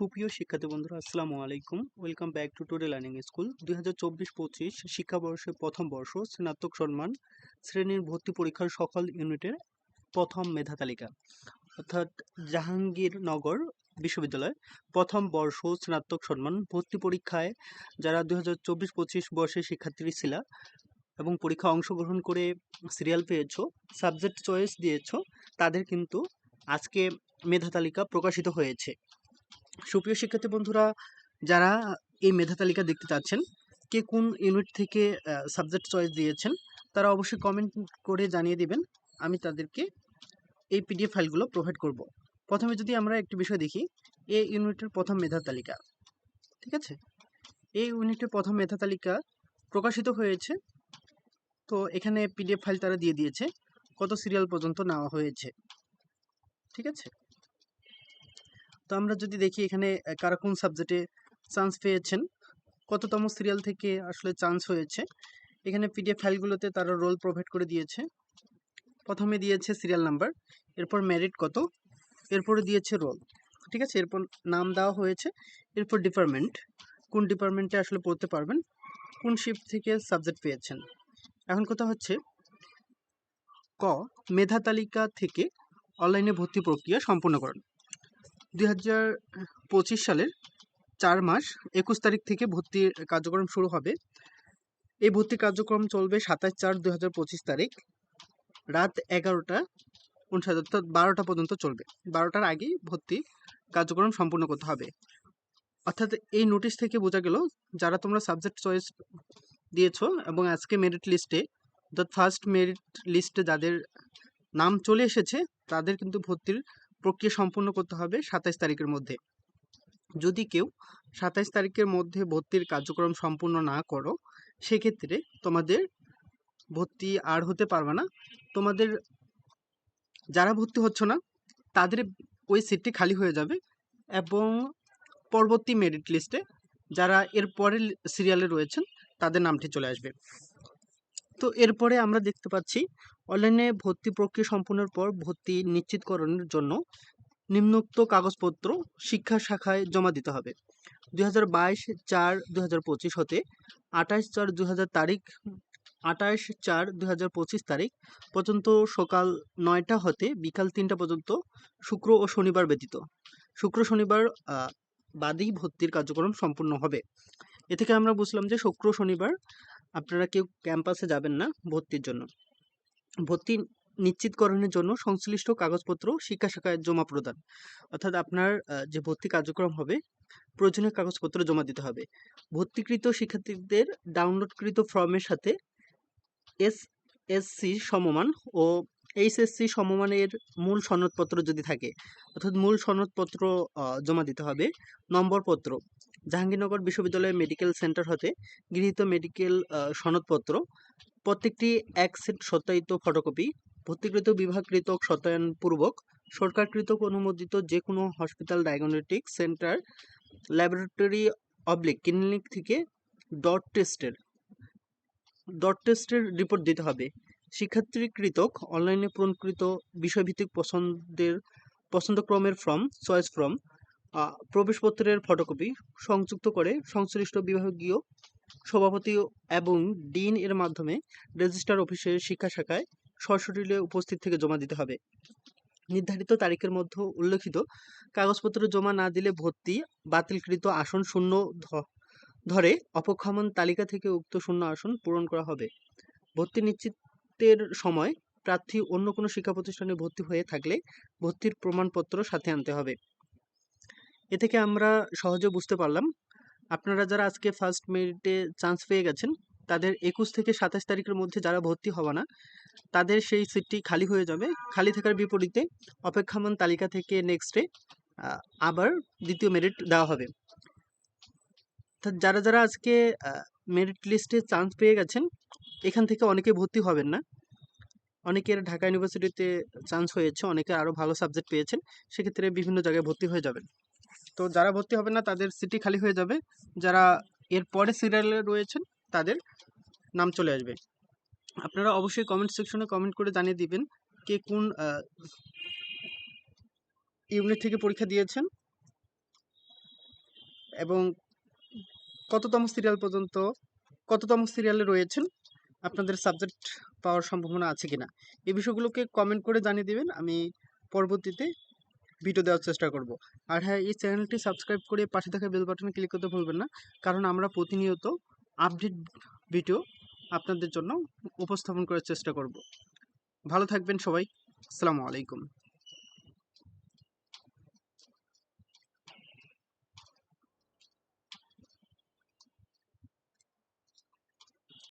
সুপ্রিয় শিক্ষার্থী বন্ধুরা, আসসালামু আলাইকুম। Welcome back to today learning school দুই হাজার চব্বিশ পঁচিশ শিক্ষাবর্ষের প্রথম বর্ষ, স্নাতক সম্মান, শ্রেণির ভর্তি পরীক্ষার সকল ইউনিটের প্রথম মেধা তালিকা। অর্থাৎ জাহাঙ্গীরনগর বিশ্ববিদ্যালয়, প্রথম বর্ষ, স্নাতক সম্মান, ভর্তি পরীক্ষায় যারা দুই হাজার চব্বিশ পঁচিশ বর্ষের শিক্ষার্থী ছিল এবং পরীক্ষা অংশগ্রহণ করে সিরিয়াল পেয়েছ, সাবজেক্ট চয়েস দিয়েছ, তাদের কিন্তু আজকে মেধা তালিকা প্রকাশিত হয়েছে। সুপ্রিয় শিক্ষার্থী বন্ধুরা, যারা এই মেধা তালিকা দেখতে চাচ্ছেন, কে কোন ইউনিট থেকে সাবজেক্ট চয়েস দিয়েছেন, তারা অবশ্যই কমেন্ট করে জানিয়ে দিবেন। আমি তাদেরকে এই পিডিএফ ফাইলগুলো প্রোভাইড করব। প্রথমে যদি আমরা একটি বিষয় দেখি এই ইউনিটের প্রথম মেধা তালিকা। ঠিক আছে? এই ইউনিটের প্রথম মেধা তালিকা প্রকাশিত হয়েছে। তো এখানে পিডিএফ ফাইল তারা দিয়ে দিয়েছে। কত সিরিয়াল পর্যন্ত নেওয়া হয়েছে। ঠিক আছে? তো আমরা যদি দেখি এখানে কারা কোন সাবজেক্টে চান্স পেয়েছেন, কততম সিরিয়াল থেকে আসলে চান্স হয়েছে, এখানে পিডিএফ ফাইলগুলোতে তারা রোল প্রোভাইড করে দিয়েছে। প্রথমে দিয়েছে সিরিয়াল নাম্বার এরপর মেরিট কত, এরপরে দিয়েছে রোল ঠিক আছে? এরপর নাম দেওয়া হয়েছে, এরপর ডিপার্টমেন্ট কোন ডিপার্টমেন্টে আসলে পড়তে পারবেন, কোন শিফট থেকে সাবজেক্ট পেয়েছেন। এখন কথা হচ্ছে, ক, মেধা তালিকা থেকে অনলাইনে ভর্তি প্রক্রিয়া সম্পূর্ণ করেন। দুই হাজার পঁচিশ সালের চার মাস, একুশ তারিখ থেকে ভর্তির কার্যক্রম শুরু হবে। এই ভর্তি কার্যক্রম চলবে সাতাশ চার দুই তারিখ। রাত এগারোটা উনষাট অর্থাৎ বারোটা পর্যন্ত চলবে। বারোটার আগেই ভর্তি কার্যক্রম সম্পূর্ণ করতে হবে। অর্থাৎ এই নোটিশ থেকে বোঝা গেল, যারা তোমরা সাবজেক্ট চয়েস দিয়েছ এবং আজকে মেরিট লিস্টে অর্থাৎ ফার্স্ট মেরিট লিস্টে যাদের নাম চলে এসেছে, তাদের কিন্তু ভর্তির প্রক্রিয়া সম্পূর্ণ করতে হবে সাতাইশ তারিখের মধ্যে। যদি কেউ সাতাইশ তারিখের মধ্যে ভর্তির কার্যক্রম সম্পূর্ণ না করো, সেক্ষেত্রে তোমাদের ভর্তি আর হতে পারবে না। তোমাদের যারা ভর্তি হচ্ছে না, তাদের ওই সিটটি খালি হয়ে যাবে এবং পরবর্তী মেরিট লিস্টে যারা এর পরের সিরিয়ালে রয়েছেন, তাদের নামটি চলে আসবে। তো এরপরে আমরা দেখতে পাচ্ছি, অনলাইনে ভর্তি প্রক্রিয়া সম্পূর্ণের পর ভর্তি নিশ্চিতকরণের জন্য নিম্নোক্ত কাগজপত্র শিক্ষা শাখায় জমা দিতে হবে। দুই হাজার বাইশ চার দুই হাজার পঁচিশ হতে আঠাশ চার দু হাজার তারিখ, আঠাশ চার দু হাজার পঁচিশ তারিখ পর্যন্ত সকাল নয়টা হতে বিকাল তিনটা পর্যন্ত শুক্র ও শনিবার ব্যতীত। শুক্র, শনিবার বাদেই ভর্তির কার্যক্রম সম্পূর্ণ হবে। এ থেকে আমরা বুঝলাম যে শুক্র, শনিবার আপনারা কেউ ক্যাম্পাসে যাবেন না ভর্তির জন্য। ভর্তি নিশ্চিতকরণের জন্য সংশ্লিষ্ট কাগজপত্র, শিক্ষা শাখায় জমা প্রদান। অর্থাৎ আপনার যে ভর্তি কার্যক্রম হবে, প্রয়োজনীয় কাগজপত্র জমা দিতে হবে। ভর্তিকৃত শিক্ষার্থীদের ডাউনলোডকৃত ফর্মের সাথে এস এসসি সমমান ও এইচএসসি সমমানের মূল সনদপত্র যদি থাকে, অর্থাৎ মূল সনদপত্র জমা দিতে হবে। নম্বরপত্র জাহাঙ্গীরনগর বিশ্ববিদ্যালয়ের মেডিকেল সেন্টার হতে গৃহীত মেডিকেল সনদপত্র, প্রত্যেকটি এক সেট সত্যায়িত ফটোকপি ভর্তিকৃত বিভাগকৃত সত্যায়নপূর্বক, সরকারকৃত অনুমোদিত যে কোনো hospital diagnostic centre laboratory oblique clinic থেকে ডট টেস্টের ডট টেস্টের রিপোর্ট দিতে হবে। শিক্ষার্থীকৃতক অনলাইনে পূরণকৃত বিষয়ভিত্তিক পছন্দের, পছন্দক্রমের ফর্ম চয়েস ফর্ম প্রবেশপত্রের ফটোকপি সংযুক্ত করে সংশ্লিষ্ট বিভাগীয় সভাপতি এবং ডিন এর মাধ্যমে রেজিস্ট্রার অফিসের শিক্ষা শাখায় সশরীরে উপস্থিত থেকে জমা দিতে হবে। নির্ধারিত তারিখের মধ্যে উল্লেখিত কাগজপত্র জমা না দিলে ভর্তি, বাতিলকৃত আসন শূন্য ধরে অপক্ষমন তালিকা থেকে উক্ত শূন্য আসন পূরণ করা হবে। ভর্তি নিশ্চিতের সময় প্রার্থী অন্য কোনো শিক্ষা প্রতিষ্ঠানে ভর্তি হয়ে থাকলে ভর্তির প্রমাণপত্র সাথে আনতে হবে। এ থেকে আমরা সহজে বুঝতে পারলাম। আপনারা যারা আজকে ফার্স্ট মেরিটে চান্স পেয়ে গেছেন, তাদের একুশ থেকে সাতাশ তারিখের মধ্যে যারা ভর্তি হবে না, তাদের সেই সিটটি খালি হয়ে যাবে। খালি থাকার বিপরীতে অপেক্ষামান তালিকা থেকে নেক্সটে আবার দ্বিতীয় মেরিট দেওয়া হবে। যারা যারা আজকে মেরিট লিস্টে চান্স পেয়ে গেছেন, এখান থেকে অনেকে ভর্তি হবেন না। অনেকের ঢাকা ইউনিভার্সিটিতে চান্স হয়েছে, অনেকে আরও ভালো সাবজেক্ট পেয়েছেন, সেক্ষেত্রে বিভিন্ন জায়গায় ভর্তি হয়ে যাবেন। তো যারা ভর্তি হবে না, তাদের সিটি খালি হয়ে যাবে। যারা এর পরে সিরিয়ালে রয়েছেন, তাদের নাম চলে আসবে। আপনারা অবশ্যই কমেন্ট সেকশনে কমেন্ট করে জানিয়ে দিবেন কে কোন ইউনিট থেকে পরীক্ষা দিয়েছেন এবং কততম সিরিয়াল পর্যন্ত, কততম সিরিয়ালে রয়েছেন, আপনাদের সাবজেক্ট পাওয়ার সম্ভাবনা আছে কিনা। এই বিষয়গুলোকে কমেন্ট করে জানিয়ে দিবেন। আমি পরবর্তীতে ভিডিও দেওয়ার চেষ্টা করব। আর হ্যাঁ এই চ্যানেলটি সাবস্ক্রাইব করে পাশে থাকা বেল বাটনে ক্লিক করতে ভুলবেন না, কারণ আমরা প্রতিনিয়ত আপডেট ভিডিও আপনাদের জন্য উপস্থাপন করার চেষ্টা করব। ভালো থাকবেন সবাই, আসসালামু আলাইকুম।